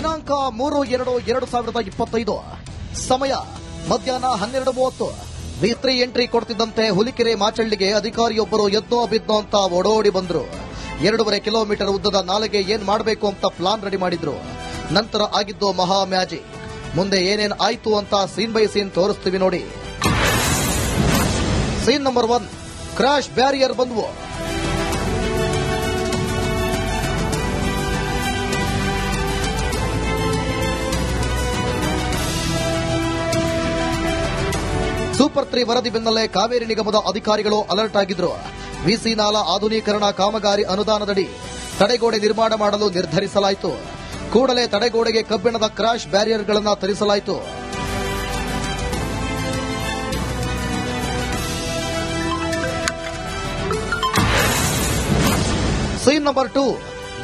ದಿನಾಂಕ ಮೂರು, ಎರಡು ಎರಡು ಸಾವಿರದ ಇಪ್ಪತ್ತೈದು. ಸಮಯ ಮಧ್ಯಾಹ್ನ ಹನ್ನೆರಡು ಮೂವತ್ತು. ತ್ರೀ ಎಂಟ್ರಿ ಕೊಡ್ತಿದ್ದಂತೆ ಹುಲಿಕೆರೆ ಮಾಚಳ್ಳಿಗೆ ಅಧಿಕಾರಿಯೊಬ್ಬರು ಎದ್ದೋ ಬಿದ್ದೋ ಅಂತ ಓಡೋಡಿ ಬಂದ್ರು. ಎರಡೂವರೆ ಕಿಲೋಮೀಟರ್ ಉದ್ದದ ನಾಲೆಗೆ ಏನ್ ಮಾಡಬೇಕು ಅಂತ ಪ್ಲಾನ್ ರೆಡಿ ಮಾಡಿದ್ರು. ನಂತರ ಆಗಿದ್ದು ಮಹಾ ಮ್ಯಾಜಿಕ್. ಮುಂದೆ ಏನೇನ್ ಆಯ್ತು ಅಂತ ಸೀನ್ ಬೈ ಸೀನ್ ತೋರಿಸ್ತೀವಿ ನೋಡಿ. Scene number one. Crash barrier ಬಂದ್ವು. Super three ವರದಿ ಬೆನ್ನಲ್ಲೇ ಕಾವೇರಿ ನಿಗಮದ ಅಧಿಕಾರಿಗಳು ಅಲರ್ಟ್ ಆಗಿದ್ರು. ವಿಸಿ ನಾಲಾ ಆಧುನೀಕರಣ ಕಾಮಗಾರಿ ಅನುದಾನದಡಿ ತಡೆಗೋಡೆ ನಿರ್ಮಾಣ ಮಾಡಲು ನಿರ್ಧರಿಸಲಾಯಿತು. ಕೂಡಲೇ ತಡೆಗೋಡೆಗೆ ಕಬ್ಬಿಣದ ಕ್ರಾಶ್ ಬ್ಯಾರಿಯರ್ಗಳನ್ನು ತರಿಸಲಾಯಿತು. ಸೀನ್ ನಂಬರ್ ಟೂ,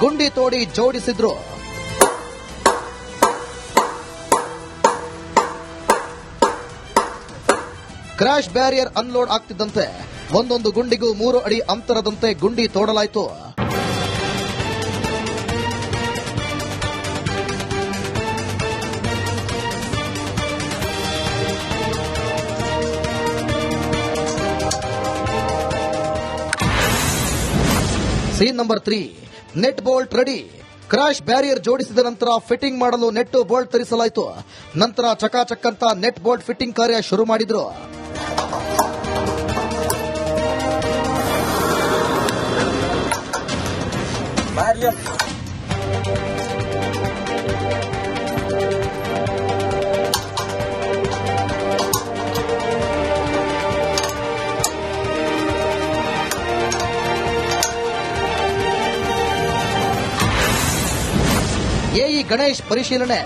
ಗುಂಡಿ ತೋಡಿ ಜೋಡಿಸಿದ್ರು. ಕ್ರಾಶ್ ಬ್ಯಾರಿಯರ್ ಅನ್ಲೋಡ್ ಆಗ್ತಿದ್ದಂತೆ. ಒಂದೊಂದು ಗುಂಡಿಗೂ ಮೂರು ಅಡಿ ಅಂತರದಂತೆ ಗುಂಡಿ ತೋಡಲಾಯಿತು. Scene number three net bolt ready crash barrier ಜೋಡಿಸಿದ ನಂತರ ಫಿಟ್ಟಿಂಗ್ ಮಾಡಲು ನೆಟ್ ಬೋಲ್ಟ್ ತರಿಸಲಾಯಿತು. ನಂತರ ಚಕಾಚಕ್ಕಂತ ನೆಟ್ ಬೋಲ್ಟ್ ಫಿಟ್ಟಿಂಗ್ ಕಾರ್ಯ ಶುರು ಮಾಡಿದ್ರು. ಎಇ ಗಣೇಶ್ ಪರಿಶೀಲನೆ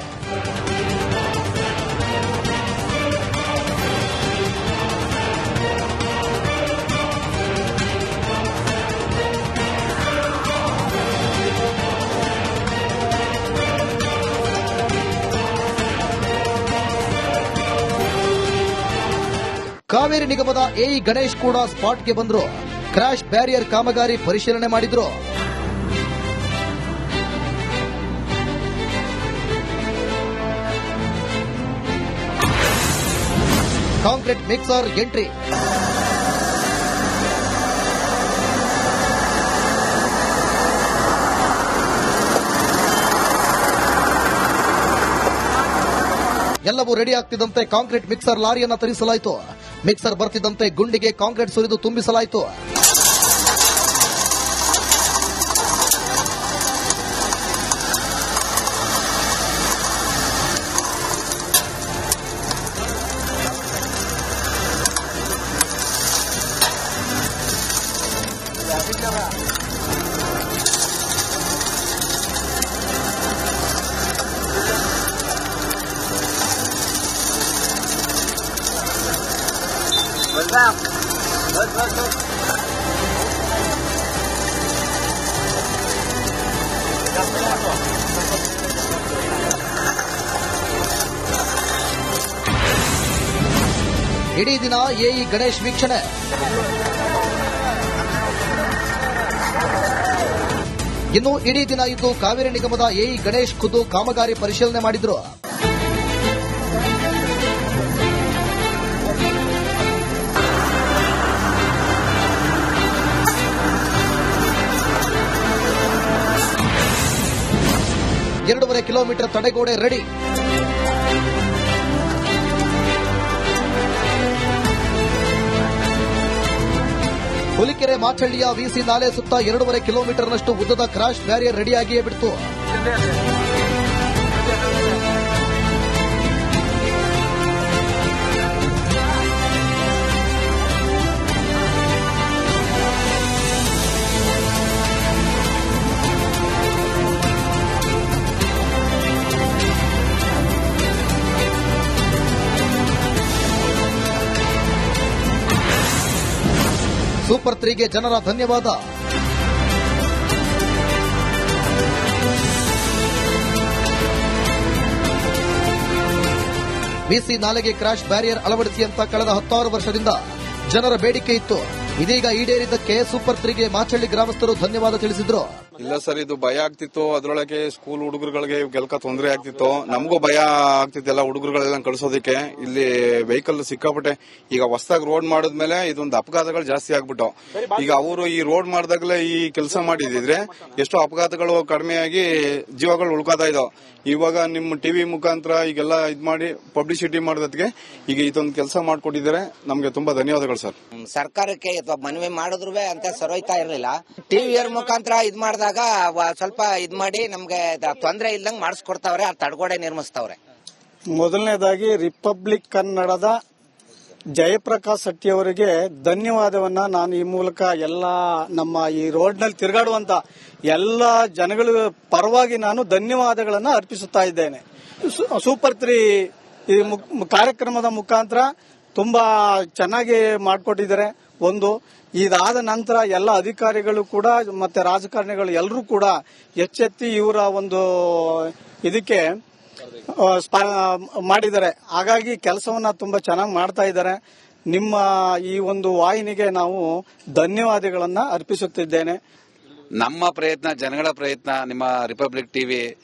ಕಾವೇರಿ ನಿಗಮದ ಎಇ ಗಣೇಶ್ ಕೂಡ ಸ್ಪಾಟ್ಗೆ ಬಂದರು. ಕ್ರಾಶ್ ಬ್ಯಾರಿಯರ್ ಕಾಮಗಾರಿ ಪರಿಶೀಲನೆ ಮಾಡಿದ್ರು. Concrete mixer entry. ಎಲ್ಲವೂ ರೆಡಿ ಆಗ್ತಿದ್ದಂತೆ ಕಾಂಕ್ರೀಟ್ ಮಿಕ್ಸರ್ ಲಾರಿಯನ್ನು ತರಿಸಲಾಯಿತು. ಮಿಕ್ಸರ್ ಬರ್ತಿದ್ದಂತೆ ಗುಂಡಿಗೆ ಕಾಂಕ್ರೀಟ್ ಸುರಿದು ತುಂಬಿಸಲಾಯಿತು. ಇಡೀ ದಿನ ಎಇ ಗಣೇಶ್ ವೀಕ್ಷಣೆ. ಇನ್ನು ಇಡೀ ದಿನ ಇದ್ದು ಕಾವೇರಿ ನಿಗಮದ ಎಇ ಗಣೇಶ್ ಖುದ್ದು ಕಾಮಗಾರಿ ಪರಿಶೀಲನೆ ಮಾಡಿದ್ರು. ಎರಡೂವರೆ ಕಿಲೋಮೀಟರ್ ತಡೆಗೋಡೆ ರೆಡಿ. ಹುಲಿಕೆರೆ ಮಾಚಳ್ಳಿಯ ವಿಸಿ ನಾಲೆ ಸುತ್ತ ಎರಡೂವರೆ ಕಿಲೋಮೀಟರ್ನಷ್ಟು ಉದ್ದದ ಕ್ರಾಶ್ ಬ್ಯಾರಿಯರ್ ರೆಡಿಯಾಗಿಯೇ ಬಿಡ್ತು. ಸೂಪರ್ ತ್ರೀಗೆ ಜನರ ಧನ್ಯವಾದ. ಬಿಸಿ ನಾಲೆಗೆ ಕ್ರಾಶ್ ಬ್ಯಾರಿಯರ್ ಅಳವಡಿಸಿ ಅಂತ ಕಳೆದ ಹತ್ತಾರು ವರ್ಷದಿಂದ ಜನರ ಬೇಡಿಕೆ ಇತ್ತು. ಇದೀಗ ಈಡೇರಿದ್ದಕ್ಕೆ ಸೂಪರ್ ತ್ರೀಗೆ ಮಾಚಳ್ಳಿ ಗ್ರಾಮಸ್ಥರು ಧನ್ಯವಾದ ತಿಳಿಸಿದ್ರು. ಇಲ್ಲ ಸರ್, ಇದು ಭಯ ಆಗ್ತಿತ್ತು. ಅದ್ರೊಳಗೆ ಸ್ಕೂಲ್ ಹುಡುಗರುಗಳಿಗೆ ಗೆಲ್ಕ ತೊಂದರೆ ಆಗ್ತಿತ್ತು. ನಮಗೂ ಭಯ ಆಗ್ತಿತ್ತಲ್ಲ ಹುಡುಗರುಗಳೆಲ್ಲ ಕಳಿಸೋದಕ್ಕೆ. ಇಲ್ಲಿ ವೆಹಿಕಲ್ ಸಿಕ್ಕಾಪಟ್ಟೆ ಈಗ ಹೊಸದಾಗಿ ರೋಡ್ ಮಾಡಿದ್ಮೇಲೆ ಇದೊಂದು ಅಪಘಾತಗಳು ಜಾಸ್ತಿ ಆಗ್ಬಿಟ್ಟು. ಈಗ ಅವರು ಈ ರೋಡ್ ಮಾಡಿದಾಗಲೇ ಈ ಕೆಲಸ ಮಾಡಿದಿದ್ರೆ ಎಷ್ಟೋ ಅಪಘಾತಗಳು ಕಡಿಮೆಯಾಗಿ ಜೀವಗಳು ಉಳ್ಕೋತಾ ಇದಾವೆ. ಇವಾಗ ನಿಮ್ಮ ಟಿವಿ ಮುಖಾಂತರ ಈಗೆಲ್ಲ ಇದ್ ಮಾಡಿ ಪಬ್ಲಿಸಿಟಿ ಮಾಡೋದಕ್ಕೆ ಈಗ ಇದೊಂದು ಕೆಲಸ ಮಾಡಿಕೊಟ್ಟಿದ್ದಾರೆ. ನಮಗೆ ತುಂಬಾ ಧನ್ಯವಾದಗಳು ಸರ್. ಸರ್ಕಾರಕ್ಕೆ ಅಥವಾ ಮನವಿ ಮಾಡಿದ್ರು ಅಂತ ಸರೋಯ್ತಾ ಇರಲಿಲ್ಲ. ಟಿವಿಯರ್ ಮುಖಾಂತರ ಇದ್ ಮಾಡಿದಾಗ ಸ್ವಲ್ಪ ಇದ್ ಮಾಡಿ ನಮಗೆ ತೊಂದರೆ ತೊಂದ್ರೆ ಇಲ್ದಂಗ್ ಮಾಡಿಸ್ಕೊಡ್ತಾವ್ರೆ ಆ ತಡೆಗೋಡೆ ನಿರ್ಮಿಸ್ತಾವ್ರೆ. ಮೊದಲನೇದಾಗಿ ರಿಪಬ್ಲಿಕ್ ಕನ್ನಡದ ಜಯಪ್ರಕಾಶ್ ಶೆಟ್ಟಿ ಅವರಿಗೆ ಧನ್ಯವಾದವನ್ನ ನಾನು ಈ ಮೂಲಕ ಎಲ್ಲ ನಮ್ಮ ಈ ರೋಡ್ನಲ್ಲಿ ತಿರುಗಾಡುವಂತ ಎಲ್ಲ ಜನಗಳ ಪರವಾಗಿ ನಾನು ಧನ್ಯವಾದಗಳನ್ನ ಅರ್ಪಿಸುತ್ತಾ ಇದ್ದೇನೆ. ಸೂಪರ್ ತ್ರೀ ಈ ಕಾರ್ಯಕ್ರಮದ ಮುಖಾಂತರ ತುಂಬಾ ಚೆನ್ನಾಗಿ ಮಾಡಿಕೊಟ್ಟಿದ್ದಾರೆ. ಒಂದು, ಇದಾದ ನಂತರ ಎಲ್ಲ ಅಧಿಕಾರಿಗಳು ಕೂಡ ಮತ್ತೆ ರಾಜಕಾರಣಿಗಳು ಎಲ್ಲರೂ ಕೂಡ ಎಚ್ಚೆತ್ತಿ ಇವರ ಒಂದು ಇದಕ್ಕೆ ಮಾಡಿದ್ದಾರೆ. ಹಾಗಾಗಿ ಕೆಲಸವನ್ನ ತುಂಬಾ ಚೆನ್ನಾಗಿ ಮಾಡ್ತಾ ಇದ್ದಾರೆ. ನಿಮ್ಮ ಈ ಒಂದು ವಾಹಿನಿಗೆ ನಾವು ಧನ್ಯವಾದಗಳನ್ನ ಅರ್ಪಿಸುತ್ತಿದ್ದೇನೆ. ನಮ್ಮ ಪ್ರಯತ್ನ, ಜನಗಳ ಪ್ರಯತ್ನ, ನಿಮ್ಮ ರಿಪಬ್ಲಿಕ್ ಟಿವಿ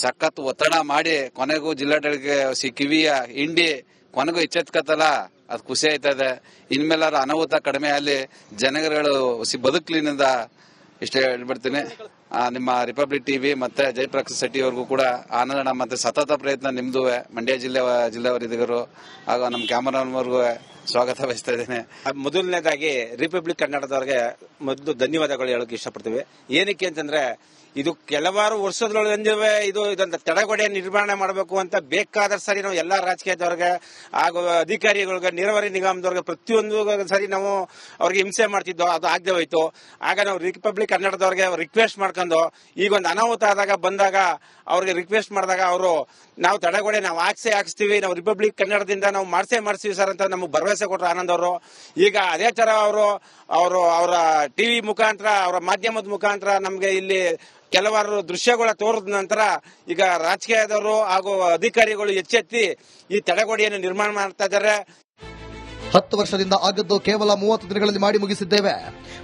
ಸಖತ್ ಒತ್ತಡ ಮಾಡಿ ಕೊನೆಗೂ ಜಿಲ್ಲಾಡಳಿತ ಸಿ ಕಿವಿಯ ಹಿಂಡಿ ಕೊನೆಗೂ ಎಚ್ಚೆತ್ಕತ್ತಲ್ಲ? ಅದು ಖುಷಿ ಆಯ್ತದೆ. ಇನ್ಮೇಲಾರ ಅನಾಹುತ ಕಡಿಮೆ ಅಲ್ಲಿ ಜನಗಳು ಬದುಕ್ಲಿನಿಂದ ಇಷ್ಟೇ ಹೇಳ್ಬಿಡ್ತೀನಿ. ನಿಮ್ಮ ರಿಪಬ್ಲಿಕ್ ಟಿವಿ ಮತ್ತೆ ಜಯಪ್ರಕಾಶ್ ಶೆಟ್ಟಿ ಅವ್ರಿಗೂ ಕೂಡ ಆನಂದ ಮತ್ತೆ ಸತತ ಪ್ರಯತ್ನ ನಿಮ್ದು ಮಂಡ್ಯ ಜಿಲ್ಲೆ ಜಿಲ್ಲೆಯವರಿದ್ದರು ಹಾಗೂ ನಮ್ಮ ಕ್ಯಾಮರಾಮನ್ವರ್ಗೂ ಸ್ವಾಗತ ಬಯಸ್ತಾ ಇದ್ದೇನೆ ಮೊದಲನೇದಾಗಿ ರಿಪಬ್ಲಿಕ್ ಕನ್ನಡದವರಿಗೆ ಮೊದಲು ಧನ್ಯವಾದಗಳು ಹೇಳೋಕೆ ಇಷ್ಟಪಡ್ತೀವಿ. ಏನಕ್ಕೆ ಅಂತಂದ್ರೆ, ಇದು ಕೆಲವಾರು ವರ್ಷದೊಳಗೆ ಇದು ಇದೊಂದು ತಡೆಗೋಡೆ ನಿರ್ಮಾಣ ಮಾಡಬೇಕು ಅಂತ ಬೇಕಾದ ಸರಿ ನಾವು ಎಲ್ಲಾ ರಾಜಕೀಯದವ್ರಿಗೆ ಹಾಗೂ ಅಧಿಕಾರಿಗಳಿಗೆ, ನೀರಾವರಿ ನಿಗಮದವ್ರಿಗೆ ಪ್ರತಿಯೊಂದು ಸರಿ ನಾವು ಅವ್ರಿಗೆ ಹಿಂಸೆ ಮಾಡ್ತಿದ್ದೋ, ಅದು ಆಗದೆ ಹೋಯ್ತು. ಆಗ ನಾವು ರಿಪಬ್ಲಿಕ್ ಕನ್ನಡದವ್ರಿಗೆ ರಿಕ್ವೆಸ್ಟ್ ಮಾಡ್ಕೊಂಡು, ಈಗ ಒಂದು ಅನಾಹುತ ಆದಾಗ ಬಂದಾಗ ಅವ್ರಿಗೆ ರಿಕ್ವೆಸ್ಟ್ ಮಾಡಿದಾಗ ಅವರು ನಾವು ತಡೆಗೋಡೆ ನಾವು ಹಾಕ್ಸೇ ಹಾಕ್ಸ್ತೀವಿ, ನಾವು ರಿಪಬ್ಲಿಕ್ ಕನ್ನಡದಿಂದ ನಾವು ಮಾಡಿಸೇ ಮಾಡ್ತೀವಿ ಸರ್ ಅಂತ ನಮಗೆ ಭರವಸೆ ಕೊಟ್ಟರು ಆನಂದ್ ಅವರು. ಈಗ ಅದೇ ತರ ಅವರು ಅವರು ಅವರ ಟಿವಿ ಮುಖಾಂತರ, ಅವರ ಮಾಧ್ಯಮದ ಮುಖಾಂತರ ನಮಗೆ ಇಲ್ಲಿ ಕೆಲವಾರು ದೃಶ್ಯಗಳ ತೋರಿದ ನಂತರ ಈಗ ರಾಜಕೀಯದವರು ಹಾಗೂ ಅಧಿಕಾರಿಗಳು ಎಚ್ಚೆತ್ತಿ ಈ ತಡೆಗೋಡೆಯನ್ನು ನಿರ್ಮಾಣ ಮಾಡ್ತಾ ಇದ್ದಾರೆ. ಹತ್ತು ವರ್ಷದಿಂದ ಆಗದ್ದು ಕೇವಲ ಮೂವತ್ತು ದಿನಗಳಲ್ಲಿ ಮಾಡಿ ಮುಗಿಸಿದ್ದೇವೆ.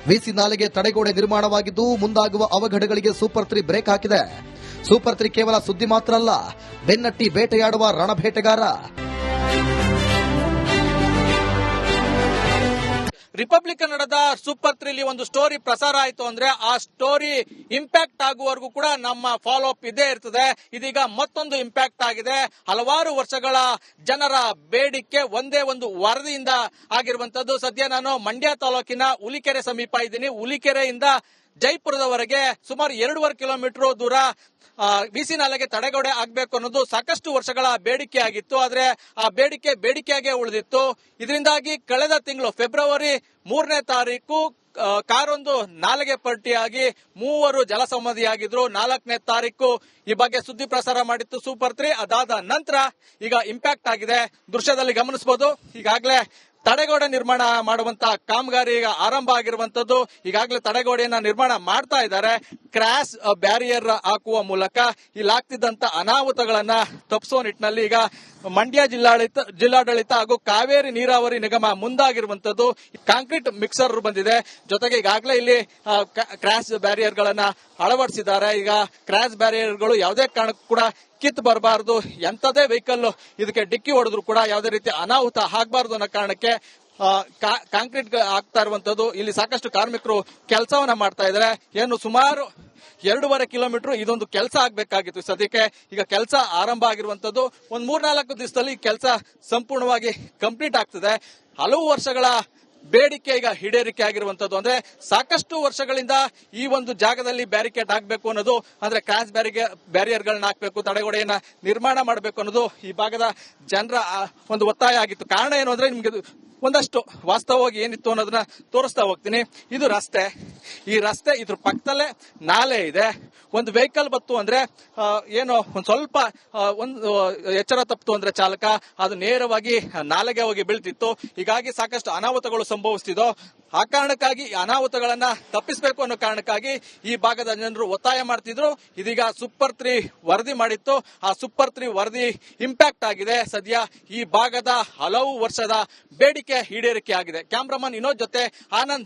ವಿಸಿ ನಾಲೆಗೆ ತಡೆಗೋಡೆ ನಿರ್ಮಾಣವಾಗಿದ್ದು ಮುಂದಾಗುವ ಅವಘಡಗಳಿಗೆ ಸೂಪರ್ ತ್ರೀ ಬ್ರೇಕ್ ಹಾಕಿದೆ. ಸೂಪರ್ ತ್ರೀ ಕೇವಲ ಸುದ್ದಿ ಮಾತ್ರ ಅಲ್ಲ, ಬೆನ್ನಟ್ಟಿ ಬೇಟೆಯಾಡುವ ರಣಬೇಟೆಗಾರ ರಿಪಬ್ಲಿಕ್ ಕನ್ನಡದ ಸೂಪರ್ ತ್ರೀಲಿ ಒಂದು ಸ್ಟೋರಿ ಪ್ರಸಾರ ಆಯಿತು ಅಂದ್ರೆ ಆ ಸ್ಟೋರಿ ಇಂಪ್ಯಾಕ್ಟ್ ಆಗುವವರೆಗೂ ಕೂಡ ನಮ್ಮ ಫಾಲೋ ಅಪ್ ಇದೇ ಇರ್ತದೆ. ಇದೀಗ ಮತ್ತೊಂದು ಇಂಪ್ಯಾಕ್ಟ್ ಆಗಿದೆ. ಹಲವಾರು ವರ್ಷಗಳ ಜನರ ಬೇಡಿಕೆ ಒಂದೇ ಒಂದು ವರದಿಯಿಂದ ಆಗಿರುವಂತದ್ದು ಸದ್ಯ ನಾನು ಮಂಡ್ಯ ತಾಲೂಕಿನ ಹುಲಿಕೆರೆ ಸಮೀಪ ಇದ್ದೀನಿ. ಹುಲಿಕೆರೆಯಿಂದ ಜೈಪುರದವರೆಗೆ ಸುಮಾರು ಎರಡೂವರೆ ಕಿಲೋಮೀಟರ್ ದೂರ ಬಿಸಿ ನಾಲೆಗೆ ತಡೆಗೋಡೆ ಆಗಬೇಕು ಅನ್ನೋದು ಸಾಕಷ್ಟು ವರ್ಷಗಳ ಬೇಡಿಕೆ ಆಗಿತ್ತು. ಆದ್ರೆ ಆ ಬೇಡಿಕೆ ಬೇಡಿಕೆಯಾಗೆ ಉಳಿದಿತ್ತು. ಇದರಿಂದಾಗಿ ಕಳೆದ ತಿಂಗಳು ಫೆಬ್ರವರಿ ಮೂರನೇ ತಾರೀಕು ಕಾರೊಂದು ನಾಲೆಗೆ ಪಟ್ಟಿಯಾಗಿ ಮೂವರು ಜಲಸಮಾಧಿಯಾಗಿದ್ರು ನಾಲ್ಕನೇ ತಾರೀಕು ಈ ಬಗ್ಗೆ ಸುದ್ದಿ ಪ್ರಸಾರ ಮಾಡಿತ್ತು ಸೂಪರ್ ತ್ರೀ. ಅದಾದ ನಂತರ ಈಗ ಇಂಪ್ಯಾಕ್ಟ್ ಆಗಿದೆ. ದೃಶ್ಯದಲ್ಲಿ ಗಮನಿಸಬಹುದು ಈಗಾಗಲೇ ತಡೆಗೋಡೆ ನಿರ್ಮಾಣ ಮಾಡುವಂತಹ ಕಾಮಗಾರಿ ಈಗ ಆರಂಭ ಆಗಿರುವಂತದ್ದು. ಈಗಾಗಲೇ ತಡೆಗೋಡೆಯನ್ನ ನಿರ್ಮಾಣ ಮಾಡ್ತಾ ಇದ್ದಾರೆ. ಕ್ರಾಸ್ ಬ್ಯಾರಿಯರ್ ಹಾಕುವ ಮೂಲಕ ಇಲ್ಲಿ ಆಗ್ತಿದ್ದಂತ ಅನಾಹುತಗಳನ್ನ ತಪ್ಪಿಸುವ ನಿಟ್ಟಿನಲ್ಲಿ ಈಗ ಮಂಡ್ಯ ಜಿಲ್ಲಾಡಳಿತ ಜಿಲ್ಲಾಡಳಿತ ಹಾಗೂ ಕಾವೇರಿ ನೀರಾವರಿ ನಿಗಮ ಮುಂದಾಗಿರುವಂತದ್ದು. ಕಾಂಕ್ರೀಟ್ ಮಿಕ್ಸರ್ ಬಂದಿದೆ. ಜೊತೆಗೆ ಈಗಾಗಲೇ ಇಲ್ಲಿ ಕ್ರಾಸ್ ಬ್ಯಾರಿಯರ್ ಗಳನ್ನ ಅಳವಡಿಸಿದ್ದಾರೆ. ಈಗ ಕ್ರಾಸ್ ಬ್ಯಾರಿಯರ್ಗಳು ಯಾವುದೇ ಕಾರಣಕ್ಕೂ ಕೂಡ ಕಿತ್ ಬರಬಾರದು ಎಂತದೇ ವೆಹಿಕಲ್ ಇದಕ್ಕೆ ಡಿಕ್ಕಿ ಹೊಡೆದ್ರು ಕೂಡ ಯಾವುದೇ ರೀತಿ ಅನಾಹುತ ಆಗಬಾರದು ಅನ್ನೋ ಕಾರಣಕ್ಕೆ ಕಾಂಕ್ರೀಟ್ ಆಗ್ತಾ ಇರುವಂತದ್ದು ಇಲ್ಲಿ ಸಾಕಷ್ಟು ಕಾರ್ಮಿಕರು ಕೆಲಸವನ್ನ ಮಾಡ್ತಾ ಇದ್ದಾರೆ. ಏನು ಸುಮಾರು ಎರಡೂವರೆ ಕಿಲೋಮೀಟರ್ ಇದೊಂದು ಕೆಲಸ ಆಗಬೇಕಾಗಿತ್ತು ಸದ್ಯಕ್ಕೆ. ಈಗ ಕೆಲಸ ಆರಂಭ ಆಗಿರುವಂತದ್ದು ಒಂದ್ ಮೂರ್ನಾಲ್ಕು ದಿವಸದಲ್ಲಿ ಕೆಲಸ ಸಂಪೂರ್ಣವಾಗಿ ಕಂಪ್ಲೀಟ್ ಆಗ್ತದೆ. ಹಲವು ವರ್ಷಗಳ ಬೇಡಿಕೆ ಈಗ ಈಡೇರಿಕೆ ಆಗಿರುವಂತದ್ದು. ಅಂದ್ರೆ ಸಾಕಷ್ಟು ವರ್ಷಗಳಿಂದ ಈ ಒಂದು ಜಾಗದಲ್ಲಿ ಬ್ಯಾರಿಕೇಡ್ ಹಾಕಬೇಕು ಅನ್ನೋದು, ಅಂದ್ರೆ ಕ್ರಾಸ್ ಬ್ಯಾರಿಯರ್ ಗಳನ್ನ ಹಾಕಬೇಕು, ತಡೆಗೋಡೆಯನ್ನ ನಿರ್ಮಾಣ ಮಾಡಬೇಕು ಅನ್ನೋದು ಈ ಭಾಗದ ಜನರ ಒಂದು ಒತ್ತಾಯ ಆಗಿತ್ತು. ಕಾರಣ ಏನು ಅಂದ್ರೆ ನಿಮ್ಗೆ ಒಂದಷ್ಟು ವಾಸ್ತವವಾಗಿ ಏನಿತ್ತು ಅನ್ನೋದನ್ನ ತೋರಿಸ್ತಾ ಹೋಗ್ತೀನಿ. ಇದು ರಸ್ತೆ. ಈ ರಸ್ತೆ ಇದ್ರ ಪಕ್ಕದಲ್ಲೇ ನಾಲೆ ಇದೆ. ಒಂದು ವೆಹಿಕಲ್ ಬತ್ತು ಅಂದ್ರೆ ಏನು, ಒಂದ್ ಸ್ವಲ್ಪ ಒಂದು ಎಚ್ಚರ ತಪ್ಪಿತು ಅಂದ್ರೆ ಚಾಲಕ, ಅದು ನೇರವಾಗಿ ನಾಲೆಗೆ ಹೋಗಿ ಬೀಳ್ತಿತ್ತು. ಹೀಗಾಗಿ ಸಾಕಷ್ಟು ಅನಾಹುತಗಳು ಸಂಭವಿಸ್ತಿದ್ದೋ ಆ ಕಾರಣಕ್ಕಾಗಿ ಅನಾಹುತಗಳನ್ನ ತಪ್ಪಿಸಬೇಕು ಅನ್ನೋ ಕಾರಣಕ್ಕಾಗಿ ಈ ಭಾಗದ ಜನರು ಒತ್ತಾಯ ಮಾಡ್ತಿದ್ರು. ಇದೀಗ ಸೂಪರ್ ತ್ರೀ ವರದಿ ಮಾಡಿತ್ತು. ಆ ಸೂಪರ್ ತ್ರೀ ವರದಿ ಇಂಪ್ಯಾಕ್ಟ್ ಆಗಿದೆ. ಸದ್ಯ ಈ ಭಾಗದ ಹಲವು ವರ್ಷದ ಬೇಡಿಕೆ ಈಡೇರಿಕೆ ಆಗಿದೆ ಕ್ಯಾಮ್ರಾಮನ್ ವಿನೋದ್ ಜೊತೆ ಆನಂದ್